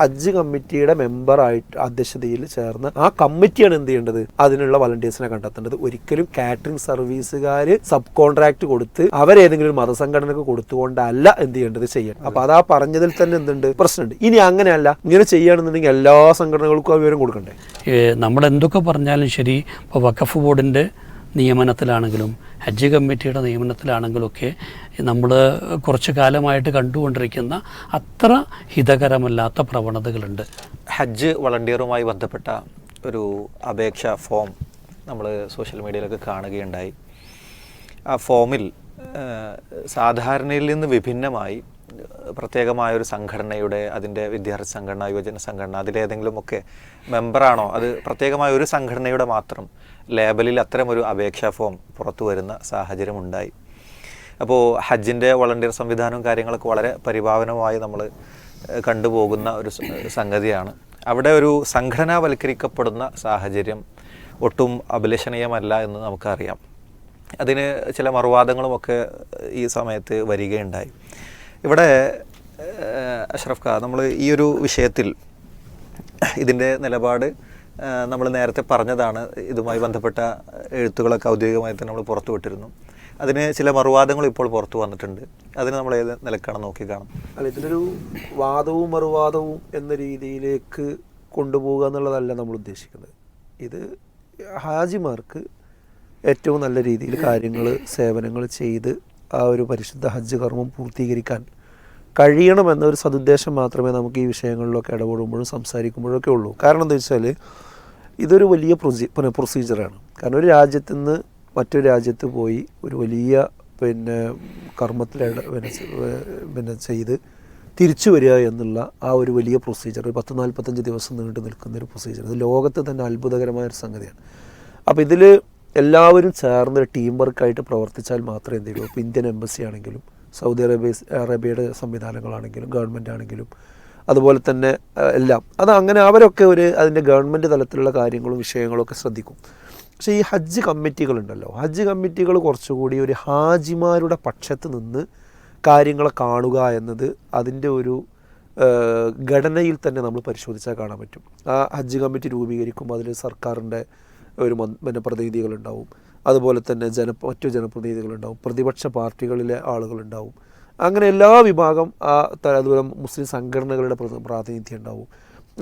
ഹജ്ജ് കമ്മിറ്റിയുടെ മെമ്പറായിട്ട് അധ്യക്ഷതയിൽ ചേർന്ന് ആ കമ്മിറ്റിയാണ് എന്ത് ചെയ്യേണ്ടത്? അതിനുള്ള വളണ്ടിയേഴ്സിനെ കണ്ടെത്തേണ്ടത്. ഒരിക്കലും കാറ്ററിംഗ് സർവീസുകാർ സബ് കോൺട്രാക്ട് കൊടുത്ത് അവരേതെങ്കിലും ഒരു മതസംഘടനക്ക് കൊടുത്തുകൊണ്ടല്ല എന്ത് ചെയ്യേണ്ടത് ചെയ്യണം അപ്പൊ ആ പറഞ്ഞതിൽ തന്നെ എന്തുണ്ട്? പ്രശ്നമുണ്ട്. ഇനി അങ്ങനെയല്ല. ഇങ്ങനെ ചെയ്യുകയാണെന്നുണ്ടെങ്കിൽ എല്ലാ സംഘടനകൾക്കും ആ വിവരം കൊടുക്കണ്ടേ? നമ്മൾ എന്തൊക്കെ പറഞ്ഞാലും ശരി. ഇപ്പോൾ വഖഫ് ബോർഡിന്റെ നിയമനത്തിലാണെങ്കിലും ഹജ്ജ് കമ്മിറ്റിയുടെ നിയമനത്തിലാണെങ്കിലും ഒക്കെ നമ്മൾ കുറച്ച് കാലമായിട്ട് കണ്ടുകൊണ്ടിരിക്കുന്ന അത്ര ഹിതകരമല്ലാത്ത പ്രവണതകളുണ്ട്. ഹജ്ജ് വളണ്ടിയറുമായി ബന്ധപ്പെട്ട ഒരു അപേക്ഷ ഫോം നമ്മൾ സോഷ്യൽ മീഡിയയിലൊക്കെ കാണുകയുണ്ടായി. ആ ഫോമിൽ സാധാരണയിൽ നിന്ന് വിഭിന്നമായി പ്രത്യേകമായ ഒരു സംഘടനയുടെ അതിന്റെ വിദ്യാർത്ഥി സംഘടന യുവജന സംഘടന അതിലേതെങ്കിലുമൊക്കെ മെമ്പറാണോ? അത് പ്രത്യേകമായ ഒരു സംഘടനയുടെ മാത്രം ലേബലിൽ അത്തരം ഒരു അപേക്ഷാ ഫോം പുറത്തു വരുന്ന സാഹചര്യം ഉണ്ടായി അപ്പോൾ ഹജ്ജിന്റെ വളണ്ടിയർ സംവിധാനവും കാര്യങ്ങളൊക്കെ വളരെ പരിഭാവനമായി നമ്മൾ കണ്ടുപോകുന്ന ഒരു സംഗതിയാണ്. അവിടെ ഒരു സംഘടനാവൽക്കരിക്കപ്പെടുന്ന സാഹചര്യം ഒട്ടും അഭിലഷണീയമല്ല എന്ന് നമുക്കറിയാം. അതിന് ചില മറുവാദങ്ങളുമൊക്കെ ഈ സമയത്ത് വരികയുണ്ടായി. ഇവിടെ അഷ്റഫ് ഖാ നമ്മൾ ഈ ഒരു വിഷയത്തിൽ ഇതിന്റെ നിലപാട് നമ്മൾ നേരത്തെ പറഞ്ഞതാണ് ഇതുമായി ബന്ധപ്പെട്ട എഴുത്തുകളൊക്കെ ഔദ്യോഗികമായി തന്നെ നമ്മൾ പുറത്തു വിട്ടിരുന്നു. അതിന് ചില മറുവാദങ്ങൾ ഇപ്പോൾ പുറത്തു വന്നിട്ടുണ്ട്. അതിന് നമ്മൾ ഏത് നിലക്കാണ് നോക്കിക്കാണും അല്ല ഇതിനൊരു വാദവും മറുവാദവും എന്ന രീതിയിലേക്ക് കൊണ്ടുപോകുക എന്നുള്ളതല്ല നമ്മൾ ഉദ്ദേശിക്കുന്നത്. ഇത് ഹാജിമാർക്ക് ഏറ്റവും നല്ല രീതിയിൽ കാര്യങ്ങൾ സേവനങ്ങൾ ചെയ്ത് ആ ഒരു പരിശുദ്ധ ഹജ്ജ് കർമ്മം പൂർത്തീകരിക്കാൻ കഴിയണമെന്നൊരു സതുദ്ദേശം മാത്രമേ നമുക്ക് ഈ വിഷയങ്ങളിലൊക്കെ ഇടപെടുമ്പോഴും സംസാരിക്കുമ്പോഴും ഒക്കെ ഉള്ളൂ. കാരണം എന്താ വെച്ചാൽ ഇതൊരു വലിയ പ്രൊസീ പിന്നെ പ്രൊസീജിയറാണ് കാരണം ഒരു രാജ്യത്ത് നിന്ന് മറ്റൊരു രാജ്യത്ത് പോയി ഒരു വലിയ പിന്നെ കർമ്മത്തിൽ പിന്നെ പിന്നെ ചെയ്ത് തിരിച്ചു വരിക എന്നുള്ള ആ ഒരു വലിയ പ്രൊസീജിയർ ഒരു പത്ത് നാൽപ്പത്തഞ്ച് ദിവസം നീണ്ടു നിൽക്കുന്ന ഒരു പ്രൊസീജിയർ ഇത് ലോകത്ത് തന്നെ അത്ഭുതകരമായ ഒരു സംഗതിയാണ്. അപ്പോൾ ഇതിൽ എല്ലാവരും ചേർന്ന് ടീം വർക്കായിട്ട് പ്രവർത്തിച്ചാൽ മാത്രമേ എന്ത് ചെയ്യുള്ളൂ. ഇപ്പോൾ ഇന്ത്യൻ എംബസി ആണെങ്കിലും സൗദി അറേബ്യ അറേബ്യയുടെ സംവിധാനങ്ങളാണെങ്കിലും ഗവൺമെന്റ് ആണെങ്കിലും അതുപോലെ തന്നെ എല്ലാം. അത് അങ്ങനെ അവരൊക്കെ ഒരു അതിന്റെ ഗവൺമെന്റ് തലത്തിലുള്ള കാര്യങ്ങളും വിഷയങ്ങളും ഒക്കെ ശ്രദ്ധിക്കും. പക്ഷേ ഈ ഹജ്ജ് കമ്മിറ്റികളുണ്ടല്ലോ ഹജ്ജ് കമ്മിറ്റികൾ കുറച്ചുകൂടി ഒരു ഹാജിമാരുടെ പക്ഷത്ത് നിന്ന് കാര്യങ്ങളെ കാണുക എന്നത് അതിന്റെ ഒരു ഘടനയിൽ തന്നെ നമ്മൾ പരിശോധിച്ചാൽ കാണാൻ പറ്റും. ആ ഹജ്ജ് കമ്മിറ്റി രൂപീകരിക്കുമ്പോൾ അതിൽ സർക്കാരിന്റെ ഒരു പിന്നെ പ്രതിനിധികളുണ്ടാവും അതുപോലെ തന്നെ ജന മറ്റു ജനപ്രതിനിധികളുണ്ടാവും. പ്രതിപക്ഷ പാർട്ടികളിലെ ആളുകളുണ്ടാവും. അങ്ങനെ എല്ലാ വിഭാഗം ആ അതുപോലെ മുസ്ലിം സംഘടനകളുടെ പ്രതി- പ്രാതിനിധ്യം ഉണ്ടാവും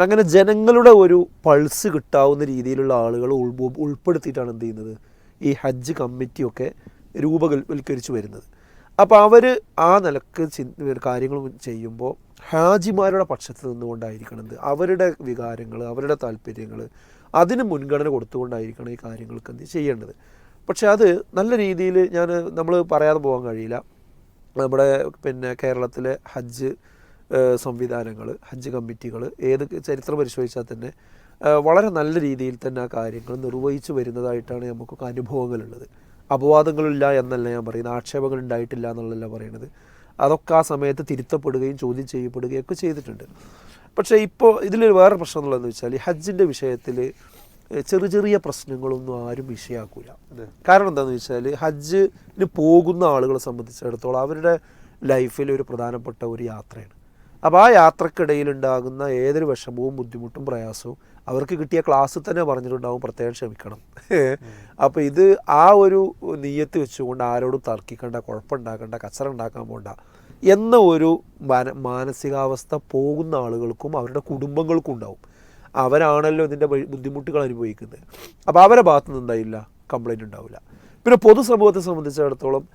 അങ്ങനെ ജനങ്ങളുടെ ഒരു പൾസ് കിട്ടാവുന്ന രീതിയിലുള്ള ആളുകൾ ഉൾ- ഉൾപ്പെടുത്തിയിട്ടാണ് എന്ത് ചെയ്യുന്നത്? ഈ ഹജ്ജ് കമ്മിറ്റിയൊക്കെ രൂപവൽക്കരിച്ചു വരുന്നത്. അപ്പോൾ അവർ ആ നിലയ്ക്ക് കാര്യങ്ങൾ ചെയ്യുമ്പോൾ ഹാജിമാരുടെ പക്ഷത്ത് നിന്നുകൊണ്ടായിരിക്കണം അവരുടെ വികാരങ്ങൾ അവരുടെ താല്പര്യങ്ങൾ അതിന് മുൻഗണന കൊടുത്തുകൊണ്ടായിരിക്കണം ഈ കാര്യങ്ങൾക്ക് എന്ത് ചെയ്യേണ്ടത്. പക്ഷെ അത് നല്ല രീതിയിൽ ഞാൻ നമ്മൾ പറയാതെ പോകാൻ കഴിയില്ല. നമ്മുടെ പിന്നെ കേരളത്തിലെ ഹജ്ജ് സംവിധാനങ്ങൾ ഹജ്ജ് കമ്മിറ്റികൾ ഏത് ചരിത്രം പരിശോധിച്ചാൽ തന്നെ വളരെ നല്ല രീതിയിൽ തന്നെ ആ കാര്യങ്ങൾ നിർവഹിച്ചു വരുന്നതായിട്ടാണ് നമുക്കൊക്കെ അനുഭവങ്ങളുള്ളത്. അപവാദങ്ങളില്ല എന്നല്ല ഞാൻ പറയുന്നത്. ആക്ഷേപങ്ങൾ ഉണ്ടായിട്ടില്ല എന്നുള്ളതല്ല പറയുന്നത്. അതൊക്കെ ആ സമയത്ത് തിരുത്തപ്പെടുകയും ചോദ്യം ചെയ്യപ്പെടുകയും ഒക്കെ ചെയ്തിട്ടുണ്ട്. പക്ഷേ ഇപ്പോൾ ഇതിലൊരു വേറെ പ്രശ്നം എന്നുള്ളതെന്ന് വെച്ചാൽ ഈ ഹജ്ജിന്റെ വിഷയത്തിൽ ചെറിയ ചെറിയ പ്രശ്നങ്ങളൊന്നും ആരും വിഷയാക്കൂല. കാരണം എന്താണെന്ന് വെച്ചാൽ ഹജ്ജിന് പോകുന്ന ആളുകളെ സംബന്ധിച്ചിടത്തോളം അവരുടെ ലൈഫിൽ ഒരു പ്രധാനപ്പെട്ട ഒരു യാത്രയാണ്. അപ്പോൾ ആ യാത്രക്കിടയിൽ ഉണ്ടാകുന്ന ഏതൊരു വിഷമവും ബുദ്ധിമുട്ടും പ്രയാസവും അവർക്ക് കിട്ടിയ ക്ലാസ്സിൽ തന്നെ പറഞ്ഞിട്ടുണ്ടാവും പ്രത്യേകം ക്ഷമിക്കണം. അപ്പോൾ ഇത് ആ ഒരു നീയത്ത് വെച്ചുകൊണ്ട് ആരോടും തർക്കിക്കണ്ട കുഴപ്പമുണ്ടാക്കണ്ട കച്ചറ ഉണ്ടാക്കാൻ പോണ്ട. എന്ന ഒരു മാന മാനസികാവസ്ഥ പോകുന്ന ആളുകൾക്കും അവരുടെ കുടുംബങ്ങൾക്കും ഉണ്ടാവും. അവരാണല്ലോ ഇതിന്റെ ബുദ്ധിമുട്ടുകൾ അനുഭവിക്കുന്നത്. അപ്പോൾ അവരെ ഭാഗത്തു നിന്ന് എന്തായില്ല? കംപ്ലൈന്റ് ഉണ്ടാവില്ല. പിന്നെ പൊതുസമൂഹത്തെ സംബന്ധിച്ചിടത്തോളം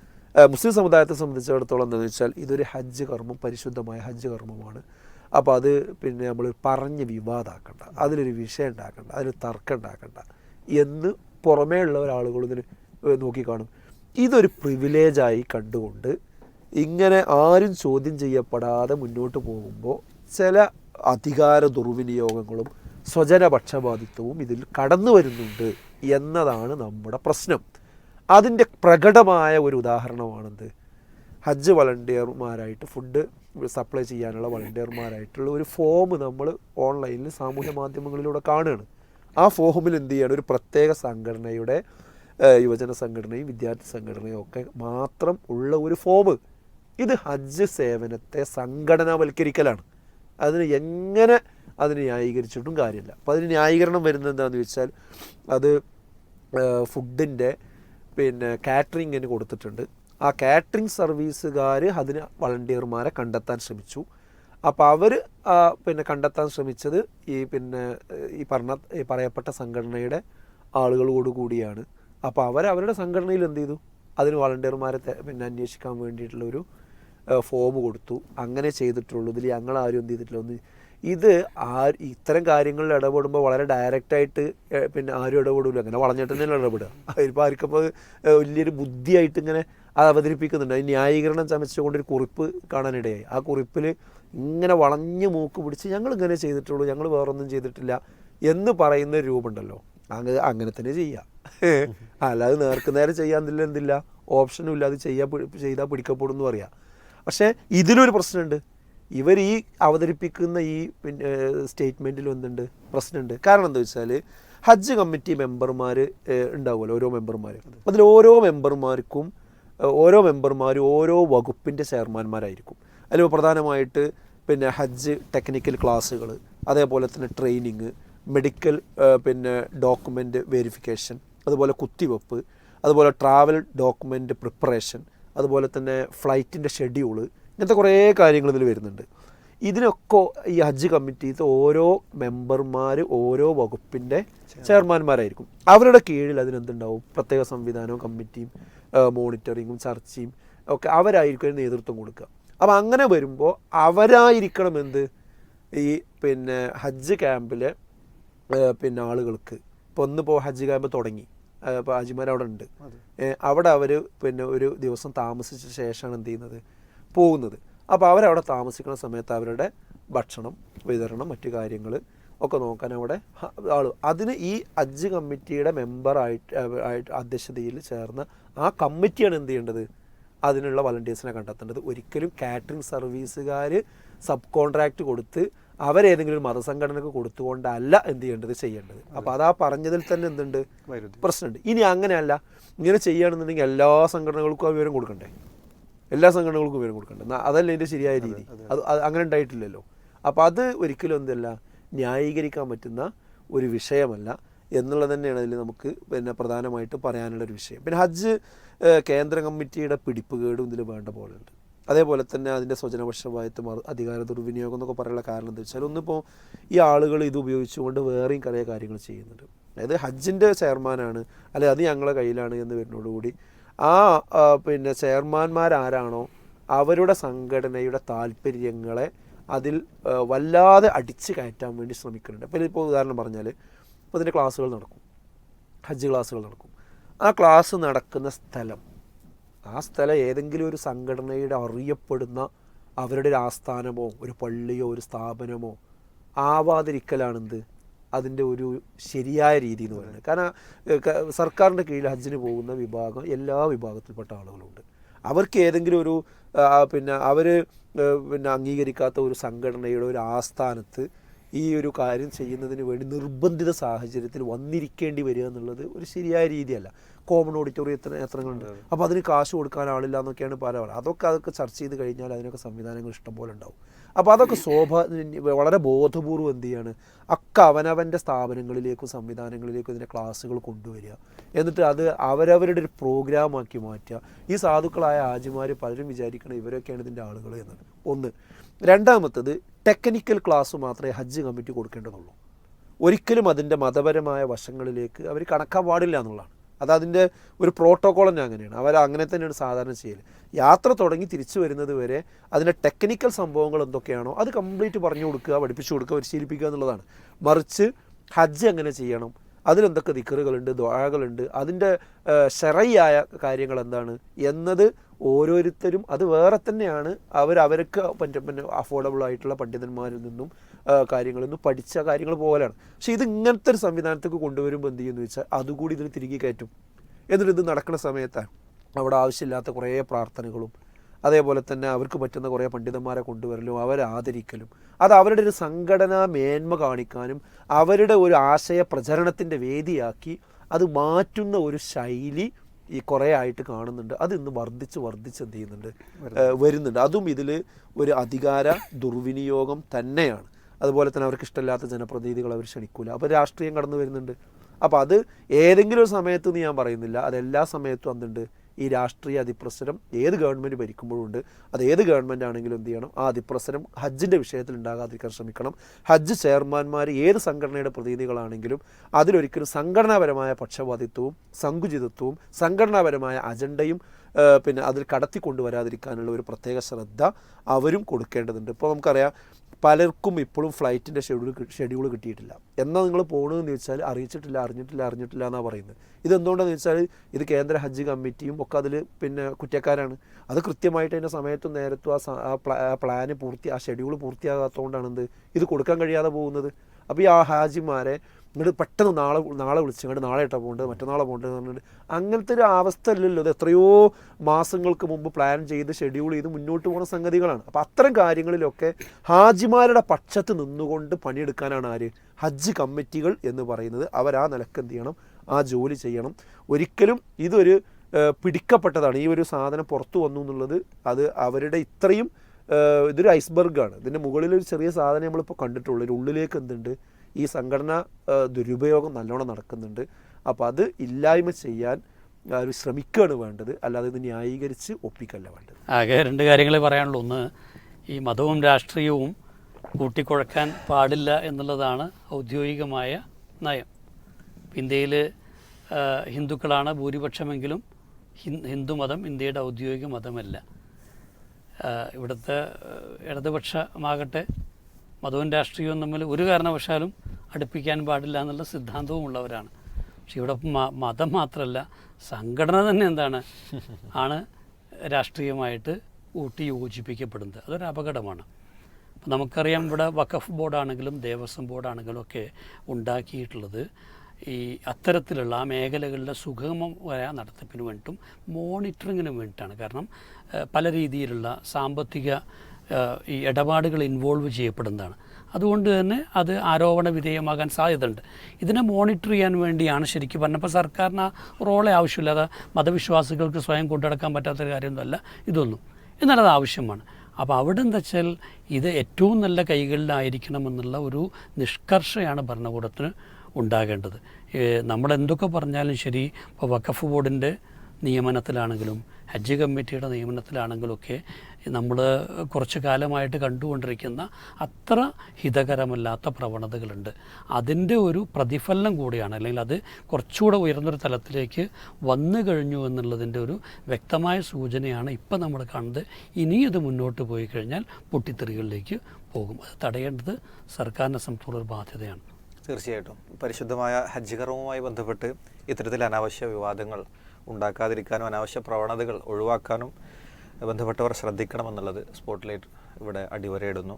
മുസ്ലിം സമുദായത്തെ സംബന്ധിച്ചിടത്തോളം എന്താണെന്ന് വെച്ചാൽ ഇതൊരു ഹജ്ജ് കർമ്മം പരിശുദ്ധമായ ഹജ്ജ് കർമ്മമാണ്. അപ്പോൾ അത് പിന്നെ നമ്മൾ പറഞ്ഞ് വിവാദമാക്കണ്ട അതിലൊരു വിഷയം ഉണ്ടാക്കണ്ട. അതിൽ തർക്കം ഉണ്ടാക്കണ്ട. എന്ന് പുറമേ ഉള്ള ഒരാളുകൾ ഇതിന് നോക്കിക്കാണും. ഇതൊരു പ്രിവിലേജായി കണ്ടുകൊണ്ട് ഇങ്ങനെ ആരും ചോദ്യം ചെയ്യപ്പെടാതെ മുന്നോട്ട് പോകുമ്പോൾ ചില അധികാര ദുർവിനിയോഗങ്ങളും സ്വജനപക്ഷപാതിത്വവും ഇതിൽ കടന്നു വരുന്നുണ്ട് എന്നതാണ് നമ്മുടെ പ്രശ്നം. അതിന്റെ പ്രകടമായ ഒരു ഉദാഹരണമാണെന്ത്? ഹജ്ജ് വളണ്ടിയർമാരായിട്ട് ഫുഡ് സപ്ലൈ ചെയ്യാനുള്ള വളണ്ടിയർമാരായിട്ടുള്ള ഒരു ഫോം നമ്മൾ ഓൺലൈനിൽ സാമൂഹ്യ മാധ്യമങ്ങളിലൂടെ കാണുകയാണ് ആ ഫോമിൽ എന്ത് ചെയ്യണം? ഒരു പ്രത്യേക സംഘടനയുടെ യുവജന സംഘടനയും വിദ്യാർത്ഥി സംഘടനയും ഒക്കെ മാത്രം ഉള്ള ഒരു ഫോം. ഇത് ഹജ്ജ് സേവനത്തെ സംഘടനാവൽക്കരിക്കലാണ്. അതിന് എങ്ങനെ അതിന് ന്യായീകരിച്ചിട്ടും കാര്യമില്ല. അപ്പോൾ അതിന് ന്യായീകരണം വരുന്നത് എന്താണെന്ന് വെച്ചാൽ അത് ഫുഡിന്റെ പിന്നെ കാറ്ററിങ്ങിന് കൊടുത്തിട്ടുണ്ട്. ആ കാറ്ററിംഗ് സർവീസുകാർ അതിന് വളണ്ടിയർമാരെ കണ്ടെത്താൻ ശ്രമിച്ചു. അപ്പോൾ അവർ പിന്നെ കണ്ടെത്താൻ ശ്രമിച്ചത് ഈ പിന്നെ ഈ പറഞ്ഞ ഈ പറയപ്പെട്ട സംഘടനയുടെ ആളുകളോട് കൂടിയാണ്. അപ്പോൾ അവർ അവരുടെ സംഘടനയിൽ എന്ത് ചെയ്തു? അതിന് വളണ്ടിയർമാരെ പിന്നെ അന്വേഷിക്കാൻ വേണ്ടിയിട്ടുള്ള ഒരു ഫോം കൊടുത്തു. അങ്ങനെ ചെയ്തിട്ടുള്ളൂ. ഇതിൽ ഞങ്ങൾ ആരും എന്ത് ചെയ്തിട്ടില്ല. ഒന്ന് ഇത് ആ ഇത്തരം കാര്യങ്ങളിൽ ഇടപെടുമ്പോൾ വളരെ ഡയറക്റ്റായിട്ട് പിന്നെ ആരും ഇടപെടില്ല അങ്ങനെ വളഞ്ഞിട്ട് തന്നെ ഇടപെടുക ഇപ്പോൾ ആർക്കപ്പോൾ വലിയൊരു ബുദ്ധിയായിട്ട് ഇങ്ങനെ അത് അവതരിപ്പിക്കുന്നുണ്ട്. അതിന് ന്യായീകരണം ചമച്ചുകൊണ്ടൊരു കുറിപ്പ് കാണാനിടയായി. ആ കുറിപ്പിൽ ഇങ്ങനെ വളഞ്ഞ് മൂക്ക് പിടിച്ച് ഞങ്ങൾ ഇങ്ങനെ ചെയ്തിട്ടുള്ളൂ. ഞങ്ങൾ വേറൊന്നും ചെയ്തിട്ടില്ല എന്ന് പറയുന്ന രൂപമുണ്ടല്ലോ. അങ്ങ് അങ്ങനെ തന്നെ ചെയ്യാം. അല്ലാതെ നേർക്ക് നേരെ ചെയ്യാന്നില്ല എന്തില്ല? ഓപ്ഷനും ഇല്ല. അത് ചെയ്യാൻ ചെയ്താൽ പിടിക്കപ്പെടും എന്ന് പറയാം. പക്ഷേ ഇതിലൊരു പ്രശ്നമുണ്ട്. ഇവർ ഈ അവതരിപ്പിക്കുന്ന ഈ സ്റ്റേറ്റ്മെന്റിൽ എന്തുണ്ട് പ്രശ്നമുണ്ട്. കാരണം എന്താ വെച്ചാൽ ഹജ്ജ് കമ്മിറ്റി മെമ്പർമാർ ഉണ്ടാവുമല്ലോ ഓരോ മെമ്പർമാർ അതിൽ ഓരോ മെമ്പർമാർക്കും ഓരോ മെമ്പർമാരും ഓരോ വകുപ്പിന്റെ ചെയർമാന്മാരായിരിക്കും അതിൽ പ്രധാനമായിട്ട് പിന്നെ ഹജ്ജ് ടെക്നിക്കൽ ക്ലാസ്സുകൾ അതേപോലെ തന്നെ ട്രെയിനിങ് മെഡിക്കൽ പിന്നെ ഡോക്യുമെന്റ് വെരിഫിക്കേഷൻ അതുപോലെ കുത്തിവെപ്പ് അതുപോലെ ട്രാവൽ ഡോക്യുമെന്റ് പ്രിപ്പറേഷൻ അതുപോലെ തന്നെ ഫ്ലൈറ്റിന്റെ ഷെഡ്യൂൾ ഇങ്ങനത്തെ കുറേ കാര്യങ്ങൾ ഇതിൽ വരുന്നുണ്ട്. ഇതിനൊക്കെ ഈ ഹജ്ജ് കമ്മിറ്റിയിലത്തെ ഓരോ മെമ്പർമാർ ഓരോ വകുപ്പിന്റെ ചെയർമാന്മാരായിരിക്കും അവരുടെ കീഴിൽ അതിനെന്തുണ്ടാവും? പ്രത്യേക സംവിധാനവും കമ്മിറ്റിയും മോണിറ്ററിങ്ങും ചർച്ചയും ഒക്കെ അവരായിരിക്കും നേതൃത്വം കൊടുക്കുക. അപ്പോൾ അങ്ങനെ വരുമ്പോൾ അവരായിരിക്കണം എന്ത് ഈ പിന്നെ ഹജ്ജ് ക്യാമ്പിലെ പിന്നെ ആളുകൾക്ക്. ഇപ്പോൾ ഒന്നിപ്പോൾ ഹജ്ജ് ക്യാമ്പ് തുടങ്ങി. ഇപ്പോൾ ഹാജിമാർ അവിടെ ഉണ്ട്. അവിടെ അവർ പിന്നെ ഒരു ദിവസം താമസിച്ച ശേഷമാണ് എന്ത് ചെയ്യുന്നത്? പോകുന്നത്. അപ്പോൾ അവരവിടെ താമസിക്കുന്ന സമയത്ത് അവരുടെ ഭക്ഷണം വിതരണം മറ്റു കാര്യങ്ങൾ ഒക്കെ നോക്കാൻ അവിടെ ആളും ആൾ. അതിന് ഈ ഹജ്ജ് കമ്മിറ്റിയുടെ മെമ്പറായിട്ട് ആയിട്ട് അധ്യക്ഷതയിൽ ചേർന്ന ആ കമ്മിറ്റിയാണ് എന്ത് ചെയ്യേണ്ടത്? അതിനുള്ള വളണ്ടിയേഴ്സിനെ കണ്ടെത്തേണ്ടത്. ഒരിക്കലും കാറ്ററിംഗ് സർവീസുകാർ സബ് കോൺട്രാക്റ്റ് കൊടുത്ത് അവരേതെങ്കിലും ഒരു മതസംഘടനക്ക് കൊടുത്തുകൊണ്ടല്ല എന്ത് ചെയ്യേണ്ടത് ചെയ്യേണ്ടത്. അപ്പോൾ അതാ പറഞ്ഞതിൽ തന്നെ എന്തുണ്ട്. പ്രശ്നമുണ്ട്. ഇനി അങ്ങനെയല്ല. ഇങ്ങനെ ചെയ്യുകയാണെന്നുണ്ടെങ്കിൽ എല്ലാ സംഘടനകൾക്കും ആ വിവരം കൊടുക്കണ്ടേ? എല്ലാ സംഘടനകൾക്കും വിവരം കൊടുക്കണ്ടേ? അതല്ല ഇതിന്റെ ശരിയായ രീതി. അത്. അങ്ങനെ ഉണ്ടായിട്ടില്ലല്ലോ. അപ്പോൾ അത് ഒരിക്കലും എന്തല്ല ന്യായീകരിക്കാൻ പറ്റുന്ന ഒരു വിഷയമല്ല എന്നുള്ളത് തന്നെയാണ് അതിൽ നമുക്ക് പിന്നെ പ്രധാനമായിട്ട് പറയാനുള്ളൊരു വിഷയം. പിന്നെ ഹജ്ജ് കേന്ദ്ര കമ്മിറ്റിയുടെ പിടിപ്പുകേടും ഇതിൽ വേണ്ട പോലെ ഉണ്ട് അതേപോലെ തന്നെ അതിന്റെ സ്വജനപക്ഷമായിട്ട് മറു- അധികാര ദുർവിനിയോഗം എന്നൊക്കെ പറയാനുള്ള കാരണം എന്താ വെച്ചാൽ ഒന്നിപ്പോൾ ഈ ആളുകൾ ഇത് ഉപയോഗിച്ചുകൊണ്ട് വേറെയും കുറേ കാര്യങ്ങൾ ചെയ്യുന്നുണ്ട്. അതായത് ഹജ്ജിന്റെ ചെയർമാനാണ് അല്ലെ അത് ഞങ്ങളുടെ കയ്യിലാണ് എന്ന് വരുന്നതോടുകൂടി ആ പിന്നെ ചെയർമാന്മാരാരാണോ അവരുടെ സംഘടനയുടെ താല്പര്യങ്ങളെ അതിൽ വല്ലാതെ അടിച്ച് കയറ്റാൻ വേണ്ടി ശ്രമിക്കുന്നുണ്ട്. അപ്പോൾ ഇപ്പോൾ ഉദാഹരണം പറഞ്ഞാൽ ഇപ്പോൾ ഇതിന്റെ ക്ലാസ്സുകൾ നടക്കും ഹജ്ജ് ക്ലാസ്സുകൾ നടക്കും. ആ ക്ലാസ് നടക്കുന്ന സ്ഥലം ആ സ്ഥലം ഏതെങ്കിലും ഒരു സംഘടനയുടെ അറിയപ്പെടുന്ന അവരുടെ ഒരു ആസ്ഥാനമോ ഒരു പള്ളിയോ ഒരു സ്ഥാപനമോ ആവാതിരിക്കലാണെന്ത്? അതിന്റെ ഒരു ശരിയായ രീതി എന്ന് പറയുന്നത്. കാരണം സർക്കാരിന്റെ കീഴിൽ ഹജ്ജിന് പോകുന്ന വിഭാഗം എല്ലാ വിഭാഗത്തിൽപ്പെട്ട ആളുകളുണ്ട്. അവർക്ക് ഏതെങ്കിലും ഒരു പിന്നെ അവർ പിന്നെ അംഗീകരിക്കാത്ത ഒരു സംഘടനയുടെ ഒരു ആസ്ഥാനത്ത് ഈ ഒരു കാര്യം ചെയ്യുന്നതിന് വേണ്ടി നിർബന്ധിത സാഹചര്യത്തിൽ വന്നിരിക്കേണ്ടി വരിക എന്നുള്ളത് ഒരു ശരിയായ രീതിയല്ല. കോമൺ ഓഡിറ്റോറിയം എത്ര എത്രങ്ങളുണ്ട്. അപ്പോൾ അതിന് കാശ് കൊടുക്കാൻ ആളില്ല എന്നൊക്കെയാണ് പല പറയുന്നത് അതൊക്കെ അതൊക്കെ ചർച്ച ചെയ്ത് കഴിഞ്ഞാൽ അതിനൊക്കെ സംവിധാനങ്ങൾ ഇഷ്ടംപോലെ ഉണ്ടാവും. അപ്പോൾ അതൊക്കെ ശോഭ വളരെ ബോധപൂർവം എന്ത് ചെയ്യാണ്? ഒക്കെ അവനവന്റെ സ്ഥാപനങ്ങളിലേക്കും സംവിധാനങ്ങളിലേക്കും ഇതിന്റെ ക്ലാസ്സുകൾ കൊണ്ടുവരിക. എന്നിട്ട് അത് അവരവരുടെ ഒരു പ്രോഗ്രാമാക്കി മാറ്റുക. ഈ സാധുക്കളായ ആജിമാർ പലരും വിചാരിക്കണം ഇവരൊക്കെയാണ് ഇതിന്റെ ആളുകൾ എന്നാണ് ഒന്ന്. രണ്ടാമത്തത് ടെക്നിക്കൽ ക്ലാസ് മാത്രമേ ഹജ്ജ് കമ്മിറ്റി കൊടുക്കേണ്ടതുള്ളൂ. ഒരിക്കലും അതിന്റെ മതപരമായ വശങ്ങളിലേക്ക് അവർ കണക്കാൻ പാടില്ല എന്നുള്ളതാണ്. അത് അതിന്റെ ഒരു പ്രോട്ടോകോൾ തന്നെ അങ്ങനെയാണ്. അവർ അങ്ങനെ തന്നെയാണ് സാധാരണ ചെയ്യൽ യാത്ര തുടങ്ങി തിരിച്ചു വരുന്നത് വരെ അതിന്റെ ടെക്നിക്കൽ സംഭവങ്ങൾ എന്തൊക്കെയാണോ അത് കംപ്ലീറ്റ് പറഞ്ഞു കൊടുക്കുക പഠിപ്പിച്ചു കൊടുക്കുക പരിശീലിപ്പിക്കുക എന്നുള്ളതാണ്. മറിച്ച് ഹജ്ജ് എങ്ങനെ ചെയ്യണം അതിലെന്തൊക്കെ ദിക്കറുകളുണ്ട് ദ്വാകളുണ്ട് അതിന്റെ ഷെറയായ കാര്യങ്ങൾ എന്താണ് എന്നത് ഓരോരുത്തരും അത് വേറെ തന്നെയാണ്. അവർ അവർക്ക് പിന്നെ അഫോർഡബിൾ ആയിട്ടുള്ള പണ്ഡിതന്മാരിൽ നിന്നും കാര്യങ്ങളിൽ നിന്നും പഠിച്ച കാര്യങ്ങൾ പോലെയാണ്. പക്ഷേ ഇത് ഇങ്ങനത്തെ ഒരു സംവിധാനത്തേക്ക് കൊണ്ടുവരുമ്പോൾ എന്ത് ചെയ്യുമെന്ന് വെച്ചാൽ അതുകൂടി ഇതിന് തിരികെ കയറ്റും. എന്നിട്ട് ഇത് നടക്കുന്ന സമയത്താണ് അവിടെ ആവശ്യമില്ലാത്ത കുറേ പ്രാർത്ഥനകളും അതേപോലെ തന്നെ അവർക്ക് പറ്റുന്ന കുറേ പണ്ഡിതന്മാരെ കൊണ്ടുവരലും അവരെ ആദരിക്കലും. അത് അവരുടെ ഒരു സംഘടനാ മേന്മ കാണിക്കാനും അവരുടെ ഒരു ആശയ പ്രചരണത്തിന്റെ വേദിയാക്കി അത് മാറ്റുന്ന ഒരു ശൈലി ഈ കുറേ ആയിട്ട് കാണുന്നുണ്ട്. അത് ഇന്ന് വർദ്ധിച്ച് വർദ്ധിച്ച് എന്ത് ചെയ്യുന്നുണ്ട്? വരുന്നുണ്ട്. അതും ഇതിൽ ഒരു അധികാര ദുർവിനിയോഗം തന്നെയാണ്. അതുപോലെ തന്നെ അവർക്ക് ഇഷ്ടമില്ലാത്ത ജനപ്രതിനിധികൾ അവർ ക്ഷണിക്കൂല. അപ്പോൾ രാഷ്ട്രീയം കടന്നു വരുന്നുണ്ട്. അപ്പോൾ അത് ഏതെങ്കിലും ഒരു സമയത്ത് ഞാൻ പറയുന്നില്ല. അതെല്ലാ സമയത്തും എന്തുണ്ട് ഈ രാഷ്ട്രീയ അതിപ്രസരം ഏത് ഗവൺമെന്റ് ഭരിക്കുമ്പോഴും ഉണ്ട് അത് ഏത് ഗവൺമെന്റ് ആണെങ്കിലും എന്ത് ചെയ്യണം ആ അതിപ്രസരം ഹജ്ജിന്റെ വിഷയത്തിൽ ഉണ്ടാകാതിരിക്കാൻ ശ്രമിക്കണം. ഹജ്ജ് ചെയർമാൻമാർ ഏത് സംഘടനയുടെ പ്രതിനിധികളാണെങ്കിലും അതിലൊരിക്കലും സംഘടനാപരമായ പക്ഷപാതിത്വവും സങ്കുചിതത്വവും സംഘടനാപരമായ അജണ്ടയും പിന്നെ അതിൽ കടത്തി കൊണ്ടുവരാതിരിക്കാനുള്ള ഒരു പ്രത്യേക ശ്രദ്ധ അവരും കൊടുക്കേണ്ടതുണ്ട്. ഇപ്പോൾ നമുക്കറിയാം പലർക്കും ഇപ്പോഴും ഫ്ലൈറ്റിന്റെ ഷെഡ്യൂൾ ഷെഡ്യൂൾ കിട്ടിയിട്ടില്ല. എന്നാൽ നിങ്ങൾ പോകണമെന്ന് വെച്ചാൽ അറിയിച്ചിട്ടില്ല അറിഞ്ഞിട്ടില്ല അറിഞ്ഞിട്ടില്ല എന്നാണ് പറയുന്നത്. ഇതെന്തുകൊണ്ടാണെന്ന് വെച്ചാൽ ഇത് കേന്ദ്ര ഹജ്ജ് കമ്മിറ്റിയും ഒക്കെ അതിൽ പിന്നെ കുറ്റക്കാരാണ്. അത് കൃത്യമായിട്ട് അതിന്റെ സമയത്തും നേരത്തും ആ പ്ലാന് പൂർത്തി ആ ഷെഡ്യൂൾ പൂർത്തിയാകാത്തതുകൊണ്ടാണ് എന്ത് ഇത് കൊടുക്കാൻ കഴിയാതെ പോകുന്നത്? അപ്പോൾ ഈ ആ ഹാജിമാരെ ഇങ്ങോട്ട് പെട്ടെന്ന് നാളെ നാളെ വിളിച്ച് ഇങ്ങോട്ട് നാളെ ഇട്ടാ പോകേണ്ടത് മറ്റന്നാളെ പോകേണ്ടത് പറഞ്ഞിട്ട് അങ്ങനത്തെ ഒരു അവസ്ഥ ഇല്ലല്ലോ അത് എത്രയോ മാസങ്ങൾക്ക് മുമ്പ് പ്ലാൻ ചെയ്ത് ഷെഡ്യൂൾ ചെയ്ത് മുന്നോട്ട് പോകുന്ന സംഗതികളാണ്. അപ്പോൾ അത്തരം കാര്യങ്ങളിലൊക്കെ ഹാജിമാരുടെ പക്ഷത്ത് നിന്നുകൊണ്ട് പണിയെടുക്കാനാണ് ആര്? ഹജ്ജ് കമ്മിറ്റികൾ എന്ന് പറയുന്നത്. അവർ ആ നിലയ്ക്ക് എന്ത് ചെയ്യണം? ആ ജോലി ചെയ്യണം. ഒരിക്കലും ഇതൊരു പിടിക്കപ്പെട്ടതാണ്. ഈ ഒരു സാധനം പുറത്തു വന്നു എന്നുള്ളത് അത് അവരുടെ ഇത്രയും ഇതൊരു ഐസ്ബർഗാണ് ഇതിന്റെ മുകളിൽ ഒരു ചെറിയ സാധനം നമ്മളിപ്പോൾ കണ്ടിട്ടുള്ളൂ. ഒരു ഉള്ളിലേക്ക് എന്തുണ്ട്? ഈ സംഘടന ദുരുപയോഗം നല്ലോണം നടക്കുന്നുണ്ട്. അപ്പോൾ അത് ഇല്ലായ്മ ചെയ്യാൻ ഒരു ശ്രമിക്കുകയാണ് വേണ്ടത്. അല്ലാതെ ഇത് ന്യായീകരിച്ച് ഒപ്പിക്കല്ല വേണ്ടത്. ആകെ രണ്ട് കാര്യങ്ങൾ പറയാനുള്ളൂ. ഒന്ന് ഈ മതവും രാഷ്ട്രീയവും കൂട്ടിക്കുഴക്കാൻ പാടില്ല എന്നുള്ളതാണ് ഔദ്യോഗികമായ നയം. ഇന്ത്യയിൽ ഹിന്ദുക്കളാണ് ഭൂരിപക്ഷമെങ്കിലും ഹിന്ദു മതം ഇന്ത്യയുടെ ഔദ്യോഗിക മതമല്ല. ഇവിടുത്തെ ഇടതുപക്ഷമാകട്ടെ മതവും രാഷ്ട്രീയവും തമ്മിൽ ഒരു കാരണവശാലും അടുപ്പിക്കാൻ പാടില്ല എന്നുള്ള സിദ്ധാന്തവും ഉള്ളവരാണ്. പക്ഷെ ഇവിടെ മതം മാത്രമല്ല സംഘടന തന്നെ എന്താണ്? ആണ് രാഷ്ട്രീയമായിട്ട് ഊട്ടി യോജിപ്പിക്കപ്പെടുന്നത്. അതൊരു അപകടമാണ്. അപ്പം നമുക്കറിയാം ഇവിടെ വഖഫ് ബോർഡാണെങ്കിലും ദേവസ്വം ബോർഡാണെങ്കിലും ഒക്കെ ഉണ്ടാക്കിയിട്ടുള്ളത് ഈ അത്തരത്തിലുള്ള ആ മേഖലകളിലെ സുഗമമായ നടത്തിപ്പിന് വേണ്ടിയിട്ടും മോണിറ്ററിങ്ങിന് വേണ്ടിയിട്ടാണ്. കാരണം പല രീതിയിലുള്ള സാമ്പത്തിക ഈ ഇടപാടുകൾ ഇൻവോൾവ് ചെയ്യപ്പെടുന്നതാണ്. അതുകൊണ്ട് തന്നെ അത് ആരോപണ വിധേയമാകാൻ സാധ്യതയുണ്ട്. ഇതിനെ മോണിറ്റർ ചെയ്യാൻ വേണ്ടിയാണ് ശരിക്കും പറഞ്ഞപ്പോൾ സർക്കാരിന് ആ റോളെ ആവശ്യമില്ല. അത് മതവിശ്വാസികൾക്ക് സ്വയം കൊണ്ടുനടക്കാൻ പറ്റാത്തൊരു കാര്യമൊന്നുമല്ല. ഇതൊന്നും. എന്നാൽ അത് ആവശ്യമാണ്. അപ്പോൾ അവിടെ എന്താ വെച്ചാൽ ഇത് ഏറ്റവും നല്ല കൈകളിലായിരിക്കണം എന്നുള്ള ഒരു നിഷ്കർഷയാണ് ഭരണകൂടത്തിന് ഉണ്ടാകേണ്ടത്. നമ്മൾ എന്തൊക്കെ പറഞ്ഞാലും ശരി ഇപ്പോൾ വഖഫ് ബോർഡിന്റെ നിയമനത്തിലാണെങ്കിലും ഹജ്ജ് കമ്മിറ്റിയുടെ നിയമനത്തിലാണെങ്കിലൊക്കെ നമ്മൾ കുറച്ച് കാലമായിട്ട് കണ്ടുകൊണ്ടിരിക്കുന്ന അത്ര ഹിതകരമല്ലാത്ത പ്രവണതകളുണ്ട്. അതിന്റെ ഒരു പ്രതിഫലനം കൂടിയാണ്. അല്ലെങ്കിൽ അത് കുറച്ചുകൂടെ ഉയർന്നൊരു തലത്തിലേക്ക് വന്നു കഴിഞ്ഞു എന്നുള്ളതിന്റെ ഒരു വ്യക്തമായ സൂചനയാണ് ഇപ്പം നമ്മൾ കാണുന്നത്. ഇനി ഇത് മുന്നോട്ട് പോയി കഴിഞ്ഞാൽ പൊട്ടിത്തെറികളിലേക്ക് പോകും. അത് തടയേണ്ടത് സർക്കാരിനെ സംബന്ധിച്ചുള്ള ഒരു ബാധ്യതയാണ്. തീർച്ചയായിട്ടും. പരിശുദ്ധമായ ഹജ്ജ് കർമ്മവുമായി ബന്ധപ്പെട്ട് ഇത്തരത്തിൽ അനാവശ്യ വിവാദങ്ങൾ ഉണ്ടാക്കാതിരിക്കാനും അനാവശ്യ പ്രവണതകൾ ഒഴിവാക്കാനും ബന്ധപ്പെട്ടവർ ശ്രദ്ധിക്കണമെന്നുള്ളത് സ്പോട്ട് ലൈറ്റ് ഇവിടെ അടിവരയിടുന്നു.